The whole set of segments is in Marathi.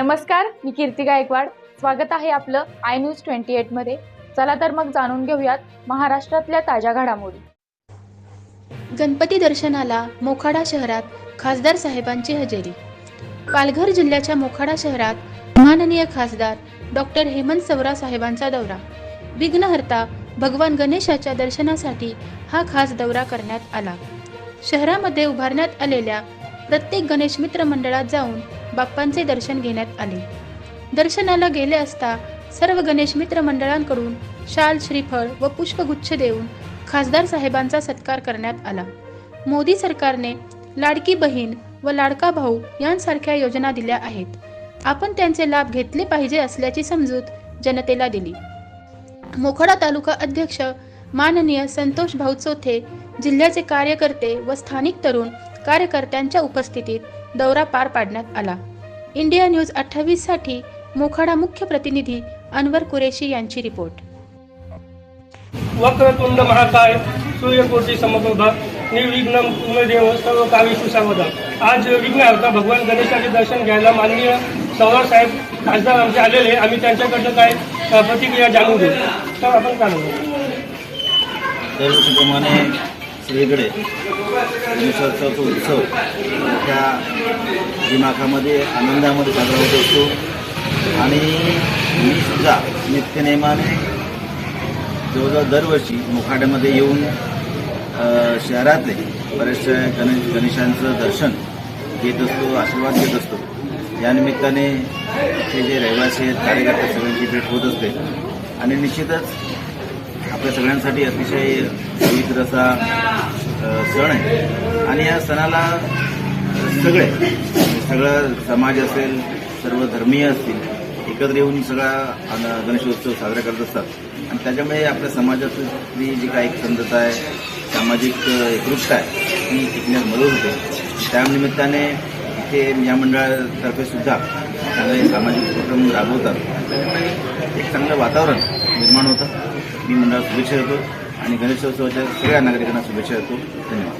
नमस्कार मी कीर्ती गायकवाड. स्वागत आहे आपलं आय न्यूज ट्वेंटी एटमध्ये चला तर मग जाणून घेऊयात महाराष्ट्रातल्या ताज्या घडामोडी. गणपती दर्शनाला मोखाडा शहरात खासदार साहेबांची हजेरी. पालघर जिल्ह्याच्या मोखाडा शहरात माननीय खासदार डॉक्टर हेमंत सवरा साहेबांचा दौरा. विघ्नहर्ता भगवान गणेशाच्या दर्शनासाठी हा खास दौरा करण्यात आला. शहरामध्ये उभारण्यात आलेल्या प्रत्येक गणेश मित्र मंडळात जाऊन बाप्पांचे दर्शन घेण्यात आले. दर्शनाला गेले असता सर्व गणेश मित्र मंडळांकडून शाल श्रीफळ व पुष्पगुच्छ देऊन खासदार साहेबांचा सत्कार करण्यात आला. मोदी सरकारने लाडकी बहीण व लाडका भाऊ यांसारख्या योजना दिल्या आहेत. आपण त्यांचे लाभ घेतले पाहिजे असल्याची समजूत जनतेला दिली. मोखडा तालुका अध्यक्ष माननीय संतोष भाऊ चोथे जिल्ह्याचे कार्यकर्ते व स्थानिक तरुण कार्यकर्त्यांच्या उपस्थितीत दौरा पार पाडण्यात आला. इंडिया न्यूज अठ्ठावीससाठी मोखाडा मुख्य प्रतिनिधी अनवर कुरेशी यांची रिपोर्ट. वक्रतुंड महाकाय सूर्यकोटी समप्रभा निर्विघ्न कुलदेव सर्व कावी सुसावधा. आज विघ्नहर्ता भगवान गणेशाचे दर्शन घ्यायला माननीय सौरभ साहेब खासदार आमचे आलेले आम्ही त्यांच्याकडनं काय प्रतिक्रिया जाणून घेऊ. तर आपण काय दरवर्षीप्रमाणे सगळीकडे. गणेशोत्सवाचा उत्सव त्या दिमाखामध्ये आनंदामध्ये साजरा होत असतो. आणि मी सुद्धा नित्यनेमाने जवळजवळ दरवर्षी मोखाड्यामध्ये येऊन शहरातले बरेचसे गणेश गणेशांचं दर्शन घेत असतो आशीर्वाद घेत असतो. या निमित्ताने हे जे रहिवासी आहेत कार्यकर्ते सगळ्यांची भेट होत असते. आणि निश्चितच आपल्या सगळ्यांसाठी अतिशय पवित्र असा सण आहे. आणि या सणाला सगळे सगळं समाज असेल सर्व धर्मीय असतील एकत्र येऊन सगळा गणेशोत्सव साजरा करत असतात. आणि त्याच्यामुळे आपल्या समाजातली जी काही समजता आहे सामाजिक एकरूपता आहे ती टिकण्यास मदत होते. त्यानिमित्ताने इथे या मंडळातर्फे सुद्धा चांगले सामाजिक उपक्रम राबवतात. त्याच्यामुळे एक चांगलं वातावरण निर्माण होतं. मी मंडळाला शुभेच्छा देतो. आणि गणेशोत्सवाच्या सगळ्या नागरिकांना शुभेच्छा देतो. धन्यवाद.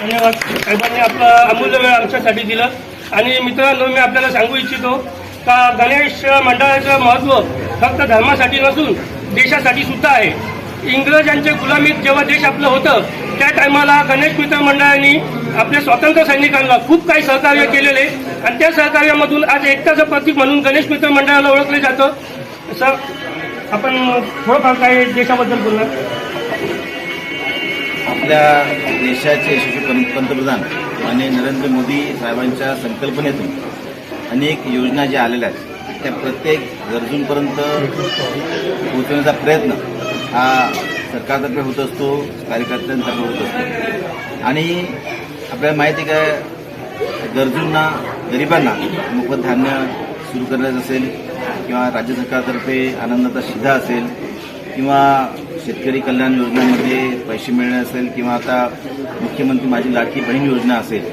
धन्यवाद. साहेबांनी आपला अमूल्य वेळ आमच्यासाठी दिलं. आणि मित्रांनो मी आपल्याला सांगू इच्छितो का गणेश मंडळाचं महत्त्व फक्त धर्मासाठी नसून देशासाठी सुद्धा आहे. इंग्रजांच्या गुलामीत जेव्हा देश आपलं होतं त्या टायमाला गणेश मित्र मंडळांनी आपल्या स्वातंत्र्य सैनिकांना खूप काही सहकार्य केलेले. आणि त्या सहकार्यामधून आज एकताचं प्रतीक म्हणून गणेश मित्र मंडळाला ओळखले जातं. सर आपण थोडंफार काही देशाबद्दल बोलणार. आपल्या देशाचे यशस्वी पंतप्रधान माननीय नरेंद्र मोदी साहेबांच्या संकल्पनेतून अनेक योजना ज्या आलेल्या आहेत त्या प्रत्येक गरजूंपर्यंत पोहोचवण्याचा प्रयत्न हा सरकारतर्फे होत असतो कार्यकर्त्यांतर्फे होत असतो. आणि आपल्याला माहिती आहे काय गरजूंना गरिबांना मोफत धान्य सुरू करण्याचं असेल किंवा राज्य सरकारतर्फे आनंदाचा शिधा असेल किंवा शेतकरी कल्याण योजनेमध्ये पैसे मिळणे असेल किंवा आता मुख्यमंत्री माझी लाडकी बहीण योजना असेल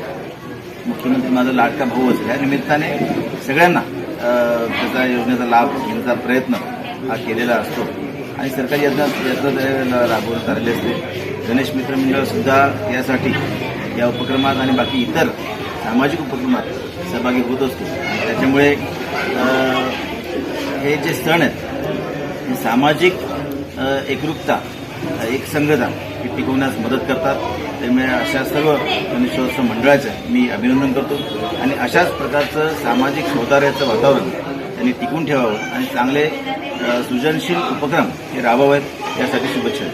मुख्यमंत्री माझा लाडका भाऊ असेल या निमित्ताने सगळ्यांना त्याचा योजनेचा लाभ घेण्याचा प्रयत्न हा केलेला असतो. आणि सरकारी योजना यात्रा राबवण्यात आलेली असते. गणेश मित्र मंडळसुद्धा यासाठी या उपक्रमात आणि बाकी इतर सामाजिक उपक्रमात सहभागी होत असतो. त्याच्यामुळे हे जे सण आहेत हे सामाजिक एकरूपता एक संघता हे टिकवण्यास मदत करतात. त्यामुळे अशा सर्व गणेशोत्सव मंडळाचं मी अभिनंदन करतो. आणि अशाच प्रकारचं सामाजिक सौहार्दाचं वातावरण त्यांनी टिकून ठेवावं आणि चांगले सृजनशील उपक्रम हे राबवावेत यासाठी शुभेच्छा